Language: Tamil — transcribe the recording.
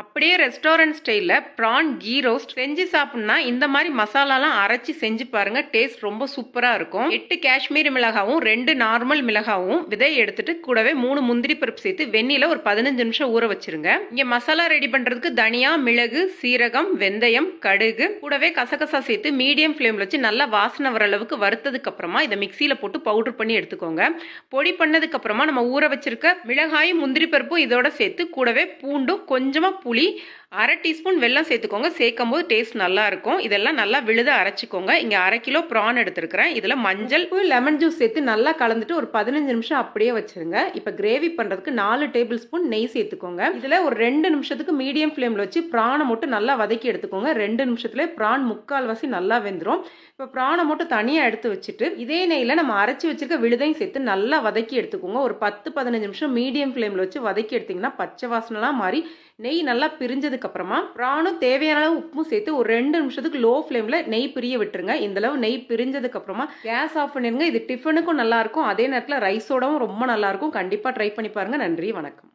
அப்படியே ரெஸ்டாரண்ட் ஸ்டைலில் ப்ரான் கீ ரோஸ்ட் செஞ்சு சாப்பிட்னா இந்த மாதிரி மசாலாலாம் அரைச்சி செஞ்சு பாருங்க டேஸ்ட் ரொம்ப சூப்பராக இருக்கும். எட்டு காஷ்மீரி மிளகாவும் ரெண்டு நார்மல் மிளகாவும் விதை எடுத்துட்டு கூடவே மூணு முந்திரி பருப்பு சேர்த்து வெந்நில ஒரு பதினஞ்சு நிமிஷம் ஊற வச்சிருங்க. இங்கே மசாலா ரெடி பண்ணுறதுக்கு தனியா மிளகு சீரகம் வெந்தயம் கடுகு கூடவே கசகசா சேர்த்து மீடியம் ஃப்ளேமில் வச்சு நல்லா வாசனை வர அளவுக்கு வறுத்ததுக்கு அப்புறமா இதை மிக்சியில் போட்டு பவுடர் பண்ணி எடுத்துக்கோங்க. பொடி பண்ணதுக்கு அப்புறமா நம்ம ஊற வச்சிருக்க மிளகாயும் முந்திரி பருப்பும் இதோட சேர்த்து கூடவே பூண்டும் கொஞ்சமாக புளி அரை டீஸ்பூன் வெல்லம் சேர்த்துக்கோங்க. சேர்க்கும் போது டேஸ்ட் நல்லா இருக்கும் இதெல்லாம் நல்லா விழுத அரைச்சிக்கோங்க. இங்கே அரை கிலோ ப்ரான் எடுத்துருக்கிறேன். இதில் மஞ்சள் லெமன் ஜூஸ் சேர்த்து நல்லா கலந்துட்டு ஒரு பதினஞ்சு நிமிஷம் அப்படியே வச்சுருங்க. இப்போ கிரேவி பண்ணுறதுக்கு நாலு டேபிள் ஸ்பூன் நெய் சேர்த்துக்கோங்க. இதில் ஒரு ரெண்டு நிமிஷத்துக்கு மீடியம் ஃப்ளேமில் வச்சு ப்ரானை மட்டும் நல்லா வதக்கி எடுத்துக்கோங்க. ரெண்டு நிமிஷத்துல ப்ரான் முக்கால் வாசி நல்லா வெந்துடும் இப்போ ப்ரானை மட்டும் தனியாக எடுத்து வச்சுட்டு இதே நெய்யில் நம்ம அரைச்சி வச்சிருக்க விழுதையும் சேர்த்து நல்லா வதக்கி எடுத்துக்கோங்க. ஒரு பத்து பதினஞ்சு நிமிஷம் மீடியம் ஃப்ளேமில் வச்சு வதக்கி எடுத்திங்கன்னா பச்சை வாசனைலாம் மாறி நெய் நல்லா பிரிஞ்சதுக்கு அப்புறமா ப்ரானும் தேவையான அளவு உப்பும் சேர்த்து ஒரு ரெண்டு நிமிஷத்துக்கு லோ ஃப்ளேமில் நெய் பிரிய விட்டுருங்க. இந்த அளவு நெய் பிரிஞ்சதுக்கு அப்புறமா கேஸ் ஆஃப் பண்ணிருங்க. இது டிஃபனுக்கும் நல்லா இருக்கும். அதே நேரத்தில் ரைஸோடவும் ரொம்ப நல்லா இருக்கும். கண்டிப்பாக ட்ரை பண்ணி பாருங்க. நன்றி வணக்கம்.